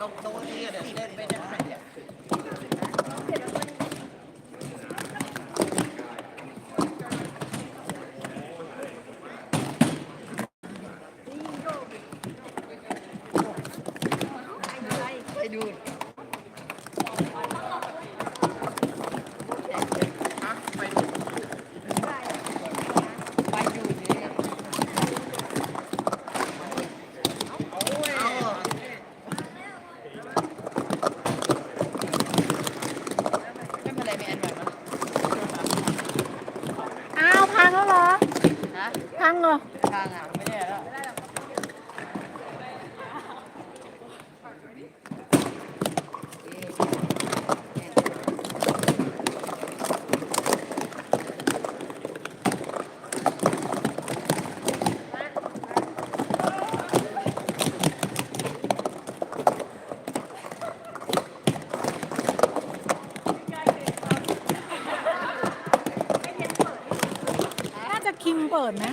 ตรงตรงนี้เดี๋ยเล่นไม่ได้เนี่ยไปดูอะไปดูไปดูนี่เอา ไม่เป็นไรมีแอนดรอยมั้ย อ้าวพังแล้วเหรอ ฮะพังเหรอทางอะไม่ได้แล้ว คิงเปิดไหม